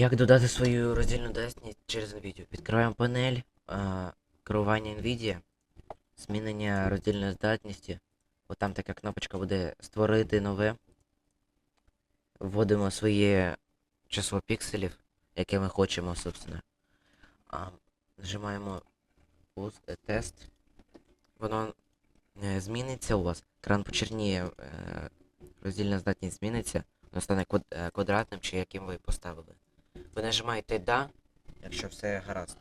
Як додати свою роздільну здатність через NVIDIA? Відкриваємо панель, а, керування NVIDIA, змінення роздільної здатності. От там така кнопочка буде створити нове. Вводимо своє число пікселів, яке ми хочемо, собственно. А, нажимаємо е, тест. Воно е, зміниться у вас. Екран почерніє, е, роздільна здатність зміниться. Воно стане е, квадратним чи яким ви поставили. Ви нажимаєте Да, якщо все гаразд.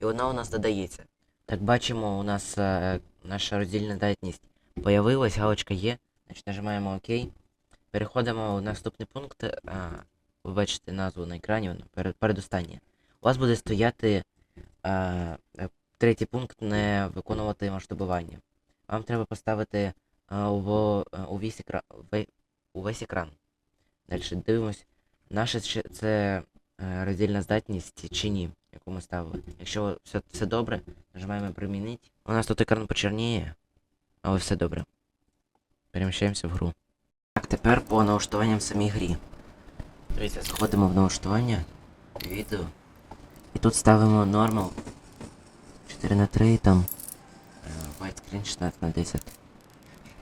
І вона у нас додається. Так бачимо, у нас е, наша роздільна здатність появилась, галочка є. Значить нажимаємо ОК. Переходимо в наступний пункт. А, ви бачите назву на екрані, воно перед, передостаннє. У вас буде стояти е, третій пункт не виконувати масштабування. Вам треба поставити а, у, увесь екран, увесь екран. Далі дивимось. Наше ще- це е, роздільна здатність чи ні, яку ми ставили. Якщо все, все добре, нажимаємо примінити. У нас тут екран почерніє, але все добре. Переміщаємося в гру. Так, тепер по налаштуванням самій грі. Дивіться, заходимо в налаштування, відео. І тут ставимо normal 4 на 3 там е, widescreen 16 на 10.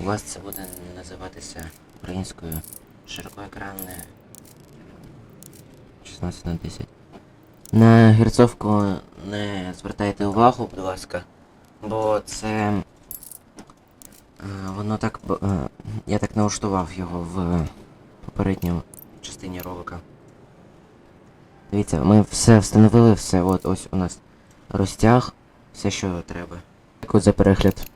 У вас це буде називатися українською широкоекранне 16 на 10. На герцовку не звертайте увагу, будь ласка, бо це. е, Воно так. е, Я так налаштував його в попередній частині ролика. Дивіться, ми все встановили, все, от ось у нас розтяг, все, що треба. Дякую за перегляд.